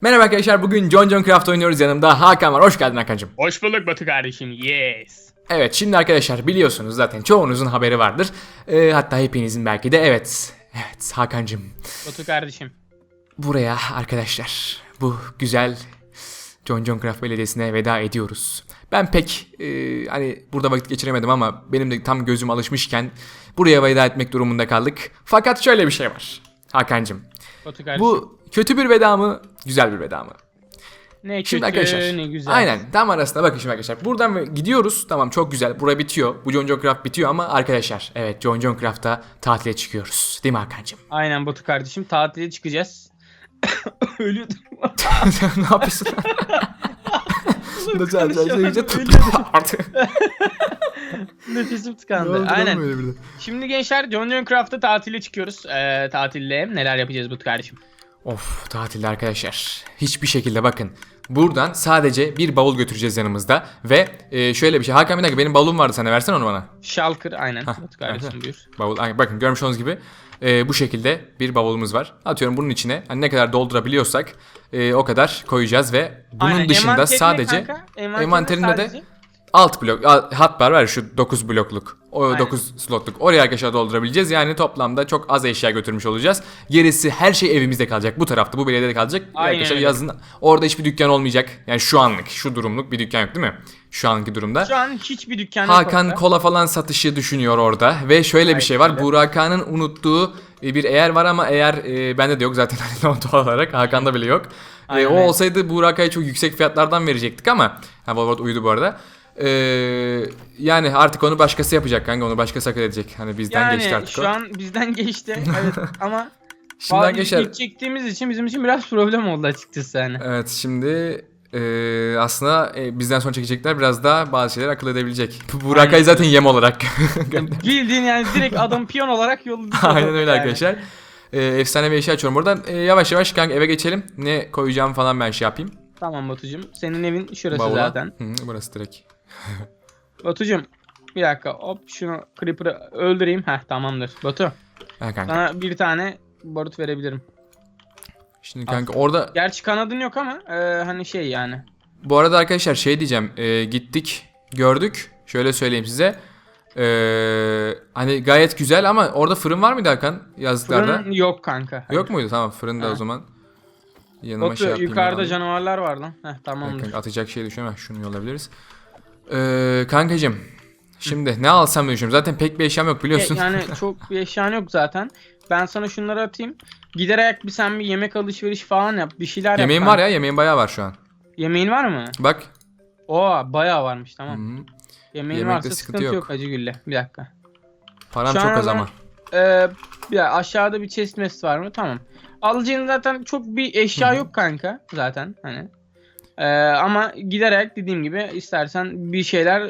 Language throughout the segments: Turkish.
Merhaba arkadaşlar bugün John John Craft oynuyoruz yanımda Hakan var hoş geldin Hakan'cım. Hoş bulduk Batu kardeşim. Yes. Evet şimdi arkadaşlar biliyorsunuz zaten çoğunuzun haberi vardır. Ee, hatta hepinizin belki de evet. Evet Hakan'cım Batu kardeşim. buraya arkadaşlar bu güzel John John Craft Belediyesi'ne veda ediyoruz. Ben pek e, hani burada vakit geçiremedim ama benim de tam gözüm alışmışken buraya veda etmek durumunda kaldık. Fakat şöyle bir şey var Hakan'cım. Batu kardeşim. Bu kötü bir veda mı güzel bir veda mı? ne kötü Şimdi arkadaşlar ne güzel. aynen tam arasında bakın şimdi arkadaşlar buradan gidiyoruz tamam çok güzel bura bitiyor bu John John Craft bitiyor ama arkadaşlar evet John John Craft'ta tatile çıkıyoruz değil mi Hakan'cığım? Aynen Batu kardeşim. Tatile çıkacağız. Ölüyordum. ne yapıyorsun? Nasıl konuşamadım, Nefesim tıkandı. Aynen. Şimdi gençler John John Craft'ta tatile çıkıyoruz. Ee, tatilde neler yapacağız Batu kardeşim? Of tatilde arkadaşlar. Hiçbir şekilde bakın. Buradan sadece bir bavul götüreceğiz yanımızda. Ve e, şöyle bir şey. Hakan bir dakika benim bavulum vardı sana versene onu bana. Shulker aynen. Hah, evet. buyur. Bavul, ay, bakın görmüş olduğunuz gibi e, bu şekilde bir bavulumuz var. Atıyorum bunun içine hani ne kadar doldurabiliyorsak e, o kadar koyacağız ve bunun Aynen, dışında envanterine sadece kanka, envanterine envanterinde de sadece- alt blok hatbar var şu 9 blokluk. O Aynen. 9 slotluk. Oraya arkadaşlar doldurabileceğiz. Yani toplamda çok az eşya götürmüş olacağız. Gerisi her şey evimizde kalacak. Bu tarafta bu belediyede kalacak. Aynen arkadaşlar yazın orada hiçbir dükkan olmayacak. Yani şu anlık şu durumluk bir dükkan yok değil mi? Şu anki durumda. Şu an hiçbir dükkan yok Hakan orada. kola falan satışı düşünüyor orada ve şöyle bir Aynen şey var. öyle. Burak Hakan'ın unuttuğu e, bir eğer var ama eğer e, bende de yok zaten hani doğal olarak Hakan'da bile yok. E, o olsaydı Burak Hakan'a çok yüksek fiyatlardan verecektik ama ha Volvot uyudu bu arada. E, yani artık onu başkası yapacak kanka onu başkası hak edecek. Hani bizden yani geçti artık şu o. an bizden geçti. Evet ama Şimdi Bazı arkadaşlar ilk çektiğimiz için bizim için biraz problem oldu açıkçası hani. evet şimdi e, aslında e, bizden sonra çekecekler biraz daha bazı şeyler akıl edebilecek. Burak Hakan zaten yem olarak Bildiğin yani direkt adam piyon olarak yolladı. Aynen öyle Yani. arkadaşlar. Ee, efsane bir eşya açıyorum buradan. Ee, yavaş yavaş kanka eve geçelim. Ne koyacağım falan ben şey yapayım. Tamam Batucuğum. Senin evin şurası Bavula. zaten. Hı, burası direkt. Batucuğum bir dakika hop şunu Creeper'ı öldüreyim. Heh tamamdır. Batu Ha kanka. sana bir tane barut verebilirim. Şimdi kanka orada Gerçi kanadın yok ama e, hani şey yani. bu arada arkadaşlar şey diyeceğim. Ee, gittik gördük. Şöyle söyleyeyim size. Ee, hani gayet güzel ama orada fırın var mıydı Hakan yazdıklarda? Fırın yok kanka. Yok muydu? Tamam fırında Ha. o zaman. Yanıma Batu şey yapayım. yukarıda canavarlar var lan. Heh tamamdır. kanka, atacak şey. Ha, Şunu yollayabiliriz. Ee, kankacım. Şimdi ne alsam düşünüyorum. Zaten pek bir eşyam yok biliyorsun. E, yani çok bir eşyan yok zaten. Ben sana şunları atayım. Gider ayak bir sen bir yemek alışveriş falan yap. Bir şeyler yap. Yemeğim kanka. var ya yemeğim bayağı var şu an. Yemeğin var mı? Bak. Oo bayağı varmış tamam. Hı. Yemeğin Yemekte varsa sıkıntı sıkıntı yok. yok. Hacı Gülle. Bir dakika. Param Şu çok az ama. Ee, bir aşağıda bir chest mess var mı? Tamam. Alacağın zaten çok bir eşya Hı hı. yok kanka zaten hani. Ee, ama giderek dediğim gibi istersen bir şeyler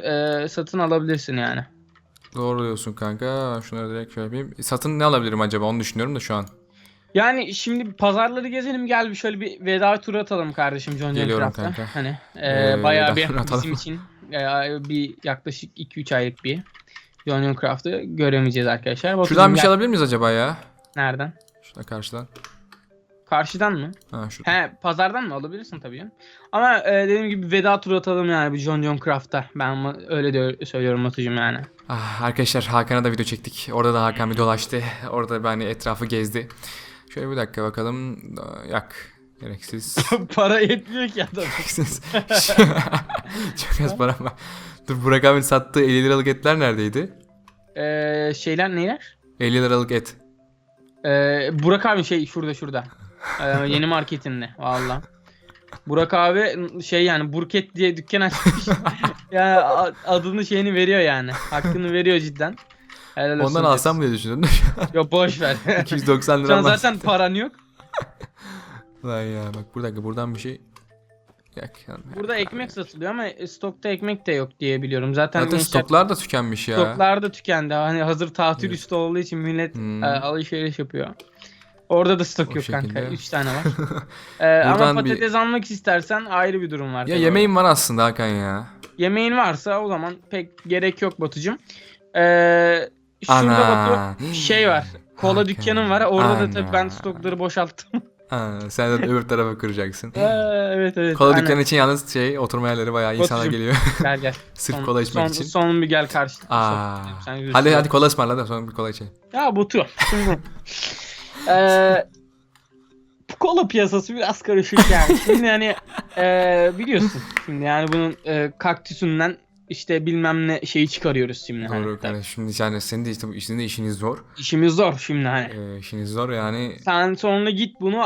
e, satın alabilirsin yani. Doğru diyorsun kanka. Şunları direkt şöyle yapayım. Satın ne alabilirim acaba onu düşünüyorum da şu an. Yani şimdi pazarları gezelim gel bir şöyle bir veda turu atalım kardeşim John Geliyorum kanka. Hani e, Ee, bayağı bir atalım. bizim için e, bir yaklaşık 2-3 aylık bir John Craft'ı göremeyeceğiz arkadaşlar. Şuradan Batucuğum bir şey alabilir miyiz acaba ya? Nereden? Şurada karşıdan. Karşıdan mı? Ha şurada. He pazardan mı alabilirsin tabii canım. Ama e, dediğim gibi veda turu atalım yani bir John John Craft'ta. Ben öyle de söylüyorum Batucuğum yani. Ah, arkadaşlar Hakan'a da video çektik. Orada da Hakan bir dolaştı. Orada ben etrafı gezdi. Şöyle bir dakika bakalım. Yak. Gereksiz. Para yetmiyor ki adam. Gereksiz. Çok az param var. Dur Burak abinin sattığı 50 liralık etler neredeydi? E, şeyler neler? 50 liralık et. E, Burak abi şey şurada şurada. E, yeni marketinde valla. Burak abi şey yani Burket diye dükkan açmış. ya a- adını şeyini veriyor yani. Hakkını veriyor cidden. Helal olsun Ondan diyoruz. alsam mı diye düşündüm. Yok boş ver. 290 Şu an lira zaten paran yok. Lan ya bak dakika buradan bir şey Yak. Burada ekmek satılıyor ama stokta ekmek de yok diye biliyorum. Zaten, Zaten gençler- stoklar da tükenmiş ya. stoklar da tükendi. Hani hazır tatil Evet. üstü olduğu için millet Hmm. e, alışveriş yapıyor. Orada da stok O yok kanka. şekilde. 3 tane var. E, ama Buradan bir- patates almak istersen ayrı bir durum var. Ya tabii. yemeğim var aslında Hakan ya. Yemeğin varsa o zaman pek gerek yok Batucum. Ee, şurada Ana. Batu şey var. Kola Hakan, dükkanım var. Orada da tabii ben ana. stokları boşalttım. Ha, sen de öbür tarafa kıracaksın. Ee, evet evet. Kola aynen. dükkanı için yalnız şey oturma yerleri bayağı insanlar Batucuğum. geliyor. Gel gel. Sırf Son- kola içmek son, için. Son bir gel karşı. Aa. Sen Hadi hadi kola ısmarla da sonra bir kola içelim. Ya Batu. Şimdi. Eee kola piyasası biraz karışık yani. Şimdi hani eee, biliyorsun şimdi yani bunun eee, kaktüsünden işte bilmem ne şeyi çıkarıyoruz şimdi. hani. Doğru kardeşim. Şimdi yani senin de işte bu işin de işiniz zor. İşimiz zor şimdi hani. Ee, işiniz zor yani. Sen sonra git bunu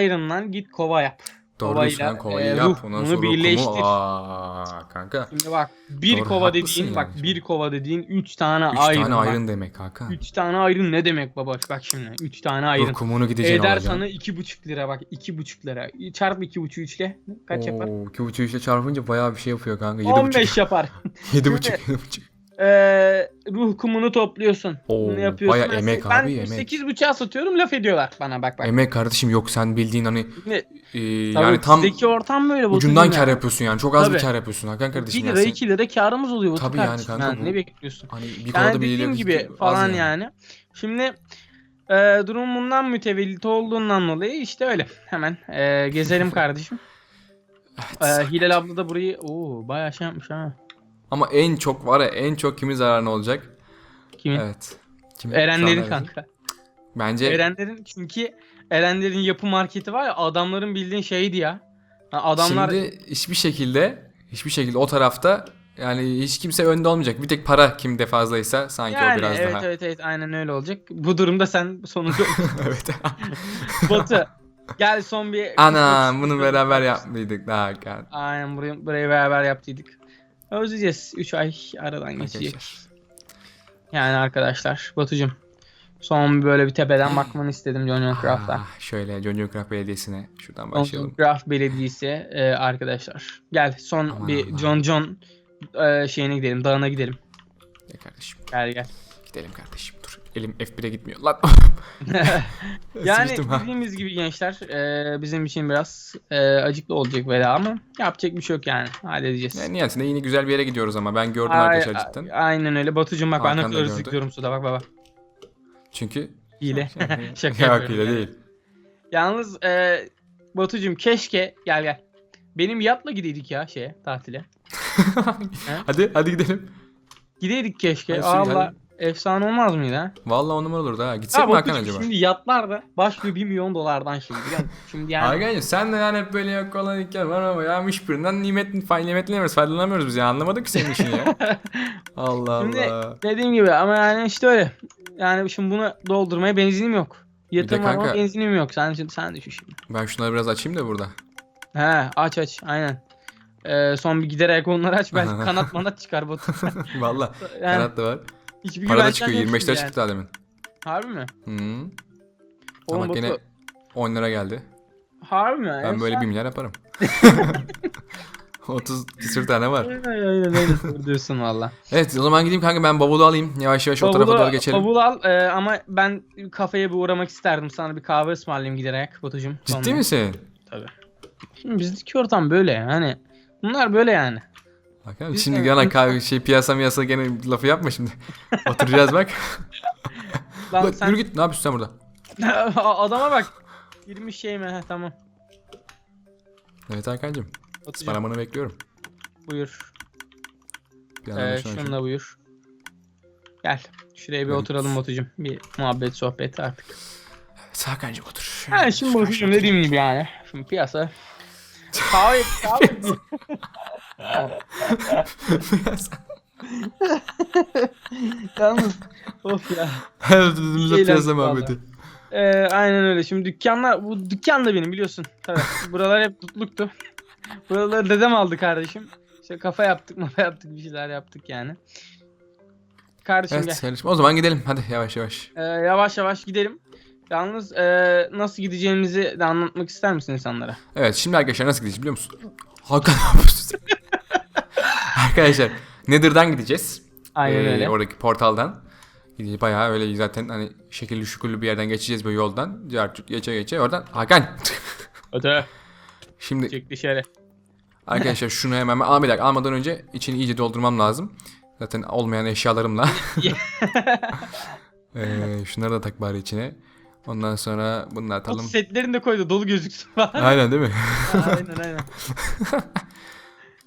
Iron'dan git kova yap. Doğru kovayla, düşünen kovayı e, yap. Ondan sonra birleştir. Aa, kanka. Şimdi bak bir Doğru, kova dediğin bak şimdi. bir kova dediğin 3 tane üç ayrın. 3 tane ayrın demek kanka. 3 tane ayrın ne demek baba bak şimdi 3 tane ayrın. Dur gideceğin Eder alacağım. sana 2,5 lira bak 2,5 lira. Çarp 2,5 3 ile kaç Oo, yapar? 2,5 ile çarpınca bayağı bir şey yapıyor kanka. 7,5. 15 yapar. 7,5 7,5 e, ruh kumunu topluyorsun. Oo, Bunu yapıyorsun. Baya emek ben abi emek. 8 buçuğa satıyorum laf ediyorlar bana bak bak. Emek kardeşim yok sen bildiğin hani ne? E, yani tam ortam böyle ucundan kar yani. yapıyorsun yani çok az Tabii. bir kar yapıyorsun Hakan kardeşim. 2 lira yani 2 lira karımız oluyor. Tabii yani kanka. Yani, bu, ne bekliyorsun? Hani bir yani dediğim gibi falan yani. yani. Şimdi e, durum bundan mütevellit olduğundan dolayı işte öyle. Hemen e, gezelim kardeşim. Evet, ee, Hilal abla da burayı oo, bayağı şey yapmış ha. Ama en çok var ya en çok kimin zararına olacak? Kimin? Evet. Kimin? Erenlerin kanka. Bence Erenlerin çünkü Erenlerin yapı marketi var ya adamların bildiğin şeydi ya. Ha, Adamlar şimdi hiçbir şekilde hiçbir şekilde o tarafta yani hiç kimse önde olmayacak. Bir tek para kimde fazlaysa sanki o yani biraz evet daha. evet evet aynen öyle olacak. Bu durumda sen sonunda evet. Batı gel son bir Ana bunu beraber yapmaydık daha Hakan. Aynen burayı, burayı beraber yaptıydık. Özleyeceğiz. 3 ay aradan geçecek. Yani arkadaşlar Batucum son bir böyle bir tepeden bakmanı istedim John John Craft'a. Ah, şöyle John John Craft Belediyesi'ne şuradan John John başlayalım. Craft Belediyesi e, arkadaşlar. Gel son Aman bir aman. John John e, şeyine gidelim, dağına gidelim. Gel kardeşim. Gel gel. Gidelim kardeşim. Elim F1'e gitmiyor. Lan. yani dediğimiz gibi gençler e, bizim için biraz e, acıklı olacak vela ama yapacak bir şey yok yani. Halledeceğiz. Yani niyetinde yine güzel bir yere gidiyoruz ama ben gördüm Ay- arkadaşlar cidden. Aynen öyle. Batucum bak ben ne kadar gördü. zıplıyorum suda bak bak. Çünkü Hile. Şaka Yok yapıyorum. öyle değil. Yalnız e, Batucum keşke gel gel. Benim yatla gideydik ya şeye tatile. hadi hadi gidelim. Gideydik keşke. Hadi sürü, Allah hadi. Efsane olmaz mıydı ha? Vallahi on numara olurdu ha. Gitsek mi Hakan acaba? şimdi yatlar da başlıyor 1 milyon dolardan şimdi musun? Şimdi yani Hakan'cığım sen de yani hep böyle yok olan hikaye var ama ya hiçbirinden nimet, nimetleniyoruz, faydalanamıyoruz biz ya. Anlamadık ki senin işini ya. Allah Şimdi Allah. dediğim gibi ama yani işte öyle. Yani şimdi bunu doldurmaya benzinim yok. Yatırım var ama benzinim yok. Sen sen düşün şimdi. Ben şunları biraz açayım da burada. He aç aç aynen. Ee, son bir giderek onları aç belki kanat manat çıkar Batu. Vallahi Yani kanat da var. Hiçbir Para da güvencen çıkıyor. yok 25 lira şimdi çıktı daha demin. Harbi mi? Hı. Oğlum Tamam Batu, gene 10 lira geldi. Harbi mi? Ben böyle 1 milyar yaparım. 30 küsür tane var. Aynen aynen öyle diyorsun valla. Evet o zaman gideyim kanka ben bavulu alayım. Yavaş yavaş o tarafa doğru geçelim. Bavul al e, ama ben kafeye bir uğramak isterdim. Sana bir kahve ısmarlayayım giderek Batucuğum. Ciddi misin? Tabii. Şimdi bizdeki ortam böyle yani. Bunlar böyle yani. Bakalım Biz şimdi gene kahve şey piyasa miyasa gene lafı yapma şimdi. Oturacağız bak. Lan Bak, sen Yürü git ne yapıyorsun sen burada? adama bak. Girmiş şey mi? Heh, tamam. Evet Hakan'cığım. Ismarlamanı bekliyorum. buyur. Ee, şunu şununla buyur. Gel. Şuraya bir Evet. oturalım Batucuğum. Bir muhabbet sohbet artık. Evet Hakan'cığım otur. Ha şimdi Batucuğum dediğim gibi yani. Şimdi piyasa. Kahve, kahve. Yalnız of ya. Her Eğlendik piyasa muhabbeti. Ee, aynen öyle. Şimdi dükkanlar, bu dükkan da benim biliyorsun. Tabii. Buralar hep tutluktu. Buraları dedem aldı kardeşim. İşte kafa yaptık, mafa yaptık, bir şeyler yaptık yani. Kardeşim Evet gel. kardeşim o zaman gidelim hadi yavaş yavaş. Ee, yavaş yavaş gidelim. Yalnız e, nasıl gideceğimizi de anlatmak ister misin insanlara? Evet şimdi arkadaşlar nasıl gideceğiz biliyor musun? Hakan ne yapıyorsun? Arkadaşlar Nether'dan gideceğiz. Aynen Ee, öyle. Oradaki portaldan. Gideceğiz bayağı öyle zaten hani şekilli şukullu bir yerden geçeceğiz böyle yoldan. Cartçuk geçe geçe oradan. Hakan. Öte. Şimdi Çık dışarı. arkadaşlar şunu hemen Aa, bir dakika almadan önce içini iyice doldurmam lazım. Zaten olmayan eşyalarımla. ee, şunları da tak bari içine. Ondan sonra bunu da O atalım. setlerini de koydu dolu gözüksün falan. Aynen değil mi? aynen aynen.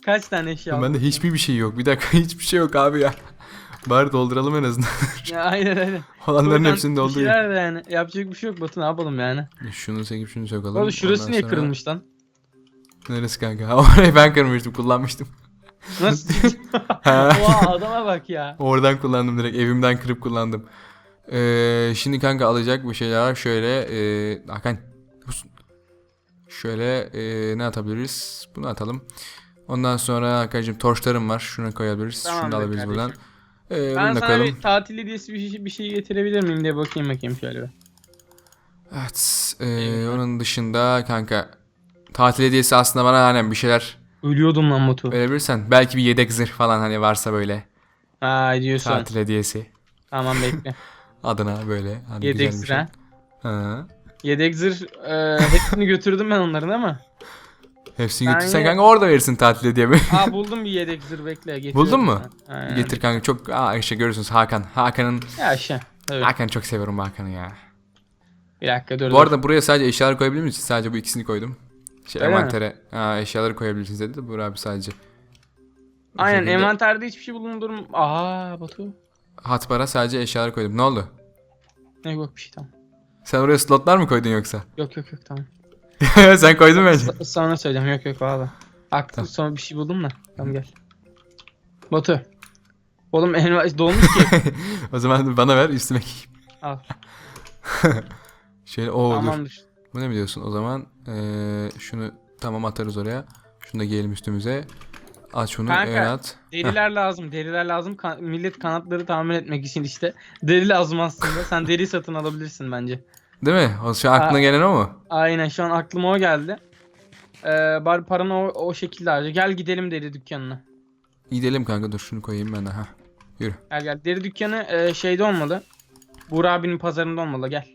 Kaç tane eşya Bende hiçbir bir şey yok. Bir dakika hiçbir şey yok abi ya. Bari dolduralım en azından. Ya, aynen aynen. Olanların Buradan hepsini bir doldurayım. şeyler de yani. Yapacak bir şey yok Batu ne yapalım yani. Şunu çekip şunu sokalım. Oğlum şurası Ondan niye sonra- kırılmış lan? Neresi kanka? Orayı ben kırmıştım kullanmıştım. Nasıl? Ha. Oha adama bak ya. Oradan kullandım direkt evimden kırıp kullandım. Ee, şimdi kanka alacak bir şeyler şöyle e, Hakan şöyle e, ne atabiliriz? Bunu atalım. Ondan sonra Hakan'cığım torçlarım var. Şuna koyabiliriz. Şunu da alabiliriz buradan. kardeşim. Ee, Ben bunu da sana koyalım. bir tatil hediyesi bir şey, bir şey getirebilir miyim diye bakayım bakayım şöyle bir. Evet. e, onun dışında kanka tatil hediyesi aslında bana hani bir şeyler Ölüyordum lan Batu. verebilirsen. Belki bir yedek zırh falan hani varsa böyle. Ha diyorsun. Tatil hediyesi. Tamam bekle. Adına böyle. Hani Yedek zırh şey. Ha. Yedek zırh e, hepsini götürdüm ben onların ama. Hepsini Ben götürsen kanka orada verirsin tatil hediye mi? Aa buldum bir yedek zırh bekle. getiriyorum Buldun mu? Aynen. Getir kanka çok aa işte görürsünüz Hakan. Hakan'ın Ya aşağı. Evet. Hakan çok seviyorum Hakan'ı ya. Bir dakika dur. Bu dur. arada buraya sadece eşyaları koyabilir miyiz? Sadece bu ikisini koydum. Şey Öyle mi? envantere ha, eşyaları koyabilirsiniz dedi de Buğra abi sadece. Bu Aynen şekilde envanterde hiçbir şey bulundurum. Aa Batu. Hatbara sadece eşyaları koydum. Ne oldu? Ne yok bir şey tamam. Sen oraya slotlar mı koydun yoksa? Yok yok yok tamam. Sen koydun bence. S- Sonra söyleyeceğim yok yok valla. Aklım sonra bir şey buldum da. Tamam gel. Batu. Oğlum enva dolmuş ki. o zaman bana ver üstüme giyeyim. Al. Şöyle o dur. Tamamdır. Bu ne biliyorsun? O zaman eee, şunu tamam atarız oraya. Şunu da giyelim üstümüze. At şunu Kanka, at. Deriler lazım. Deriler lazım. Ka- millet kanatları tamir etmek için işte. Deri lazım aslında. Sen deri satın alabilirsin bence. Değil mi? O şu aklına gelen o mu? Aynen şu an aklıma o geldi. Ee, bari paranı o, o şekilde harca. Gel gidelim deri dükkanına. Gidelim kanka dur şunu koyayım ben de ha. Yürü. Gel gel. Deri dükkanı e, şeyde olmalı. Buğra abinin pazarında olmalı. Gel.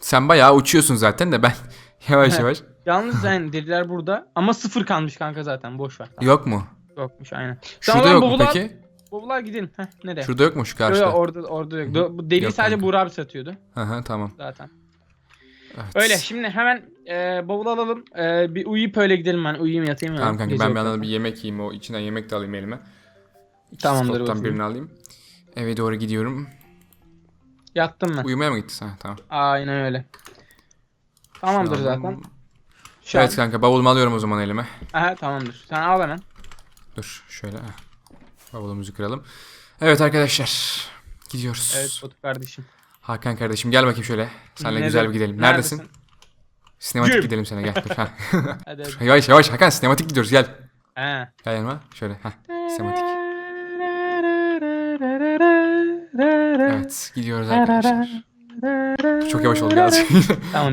Sen bayağı uçuyorsun zaten de ben yavaş yavaş. Yalnız yani deriler burada. Ama sıfır kalmış kanka zaten. Boş ver. Tamam. Yok mu? Yokmuş aynen. Şurada yok mu bavula- peki? Bavula gidelim. Heh, nereye? Şurada yok mu şu Yok, karşıda? yok, orada orada yok. Do- Bu deriyi Yok sadece kanka. Buğra abi satıyordu Hı hı tamam. zaten. Evet. Öyle şimdi hemen e, bavul alalım. E, bir uyuyup öyle gidelim ben. Uyuyayım yatayım ya. Tamam kanka Gece ben bir yandan bir yemek yiyeyim o içinden yemek de alayım elime. İki Tamamdır bakayım. birini alayım. Eve doğru gidiyorum. Yattım ben. Uyumaya mı gittin? Ha tamam. Aynen öyle. Tamamdır alalım. zaten. Şu Evet an- kanka bavulumu alıyorum o zaman elime. Aha tamamdır. Sen al hemen. Dur şöyle. Bavulumuzu kıralım. Evet arkadaşlar. Gidiyoruz. Evet Batu kardeşim. Hakan kardeşim gel bakayım şöyle. Seninle Nerede- güzel bir gidelim. Neredesin? Sinematik Gel. gidelim sana gel. Dur, ha. Hadi hadi. yavaş yavaş Hakan sinematik gidiyoruz gel. Ha. Gel yanıma. Şöyle. Heh. Sinematik. Evet gidiyoruz arkadaşlar. Çok yavaş oldu birazcık. Tamam.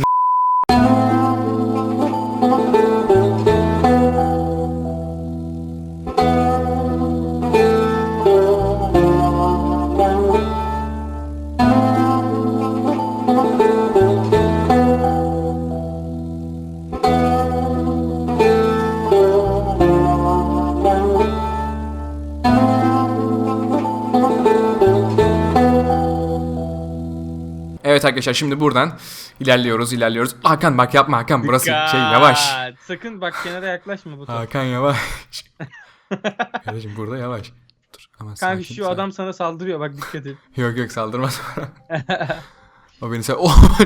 Evet arkadaşlar şimdi buradan ilerliyoruz ilerliyoruz. Hakan bak yapma Hakan burası şey yavaş. Dikkat. Sakın bak kenara yaklaşma Batu. Hakan yavaş. Kardeşim burada yavaş. Dur ama Kanka sakin, şu sakin. adam sana saldırıyor bak dikkat et. Yok yok saldırmaz bana. o beni sen... Oh!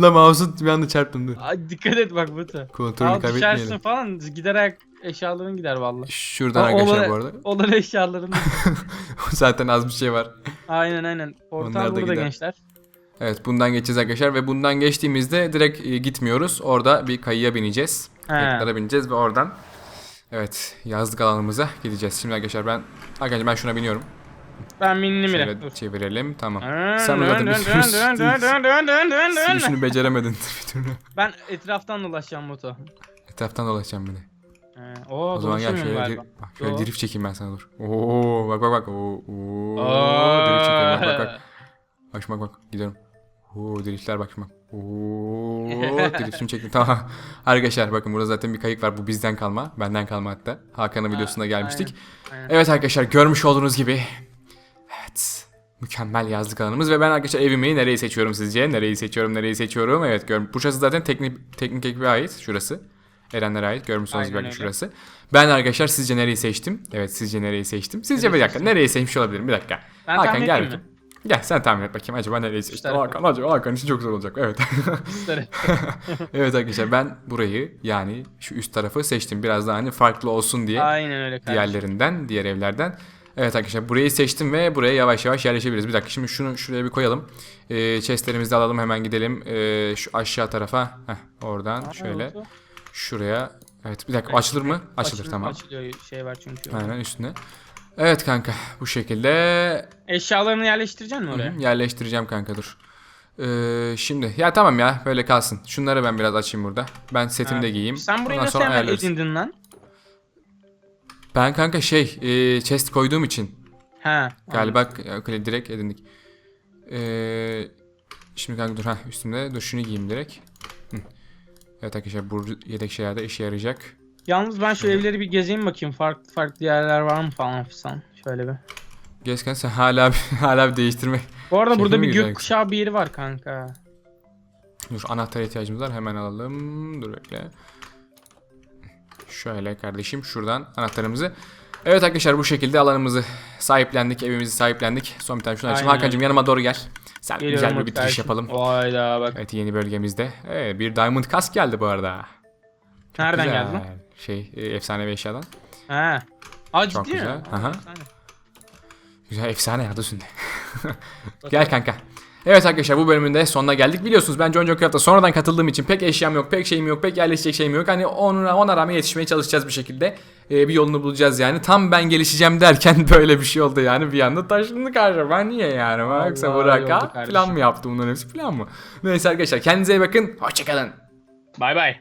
La mouse'u bir anda çarptım dur. Ay, dikkat et bak Batu. Kontrolü Al düşersin kaybetmeyelim. falan gider ayak eşyaların gider valla. Şuradan arkadaşlar bu arada. Olur eşyaların. Zaten az bir şey var. aynen aynen. Onlar Portal da burada gider. gençler. Evet bundan geçeceğiz arkadaşlar ve bundan geçtiğimizde direkt e, gitmiyoruz. Orada bir kayıya bineceğiz. Kayıklara bineceğiz ve oradan evet yazlık alanımıza gideceğiz. Şimdi arkadaşlar ben arkadaşlar ben şuna biniyorum. Ben Şöyle bile. Dur. çevirelim tamam. Sen dön, bir sürü-. Sürüşünü beceremedin bir türlü. Ben etraftan dolaşacağım Batu. Etraftan dolaşacağım bir de. He. Oo, O zaman gel şöyle, dir- bak, şöyle drift çekeyim ben sana dur. Oo bak bak bak. Oo, oo, drift çekiyorum bak bak bak. Bak bak bak gidiyorum. Oo driftler bak şimdi. Oo driftimi çektim tamam. Arkadaşlar bakın burada zaten bir kayık var. Bu bizden kalma. Benden kalma hatta. Hakan'ın videosunda gelmiştik. aynen. Evet arkadaşlar görmüş olduğunuz gibi. Evet. Mükemmel yazlık alanımız ve ben arkadaşlar evimi nereyi seçiyorum sizce? Nereyi seçiyorum, nereyi seçiyorum? Evet görün. Burası zaten teknik teknik ekibe ait şurası. Erenlere ait görmüşsünüz Aynen belki öyle. şurası. Ben arkadaşlar sizce nereyi seçtim? Evet sizce nereyi seçtim? Sizce bir dakika nereyi seçmiş olabilirim? Bir dakika. Ben Hakan tahmin gel edeyim bakayım. Gel sen tahmin et bakayım acaba nereyi seçtim? tarafa. Hakan acaba Hakan için çok zor olacak. Evet. Evet arkadaşlar ben burayı yani şu üst tarafı seçtim. Biraz daha hani farklı olsun diye Aynen öyle kardeşim. diğerlerinden, diğer evlerden. Evet arkadaşlar burayı seçtim ve buraya yavaş yavaş yerleşebiliriz. Bir dakika şimdi şunu şuraya bir koyalım. Ee, chestlerimizi de alalım hemen gidelim. Ee, şu aşağı tarafa. Heh, oradan şöyle oldu. şuraya. Evet bir dakika açılır mı? Açılır, tamam. Açılıyor şey var çünkü. Aynen üstüne. Evet kanka bu şekilde Eşyalarını yerleştireceksin mi oraya? Hı, yerleştireceğim kanka dur. Ee, şimdi ya tamam ya böyle kalsın. Şunları ben biraz açayım burada. Ben setimi de giyeyim. Sen burayı Ondan nasıl sonra hemen ayarlarız. edindin lan? Ben kanka şey e, chest koyduğum için Ha. Galiba k- direkt edindik. Ee, şimdi kanka dur ha üstümde dur şunu giyeyim direkt. Hı. Evet arkadaşlar bu yedek şeyler de işe yarayacak. Yalnız ben şu evleri bir gezeyim bakayım. Farklı farklı yerler var mı falan filan. Şöyle bir. Gezken sen hala bir, hala bir değiştirme. Bu arada Şehri burada mi bir güzel gökkuşağı bir yeri var kanka. Dur anahtar ihtiyacımız var hemen alalım. Dur bekle. Şöyle kardeşim şuradan anahtarımızı. Evet arkadaşlar bu şekilde alanımızı sahiplendik, evimizi sahiplendik. Son bir tane şunu açayım. Aynen Hakan'cığım yanıma doğru gel. Sen Geliyorum güzel bir bitiriş kardeşim. yapalım. Vayda bak. Evet yeni bölgemizde. Evet, bir diamond kask geldi bu arada. Nereden geldi lan? Şey e, efsanevi eşyadan. Ha. Aa ciddi Çok mi? güzel. Aha. efsane. Güzel efsane adı üstünde. Gel kanka. Evet arkadaşlar bu bölümün de sonuna geldik. Biliyorsunuz ben John Craft'a sonradan katıldığım için pek eşyam yok, pek şeyim yok, pek yerleşecek şeyim yok. Hani ona, ona rağmen yetişmeye çalışacağız bir şekilde. Ee, bir yolunu bulacağız yani. Tam ben gelişeceğim derken böyle bir şey oldu yani. Bir anda taşındı karşı. Ben niye yani? Vallahi Yoksa Burak'a kardeşim. plan mı yaptı bunların hepsi plan mı? Neyse arkadaşlar kendinize iyi bakın. Hoşçakalın. Bay bay.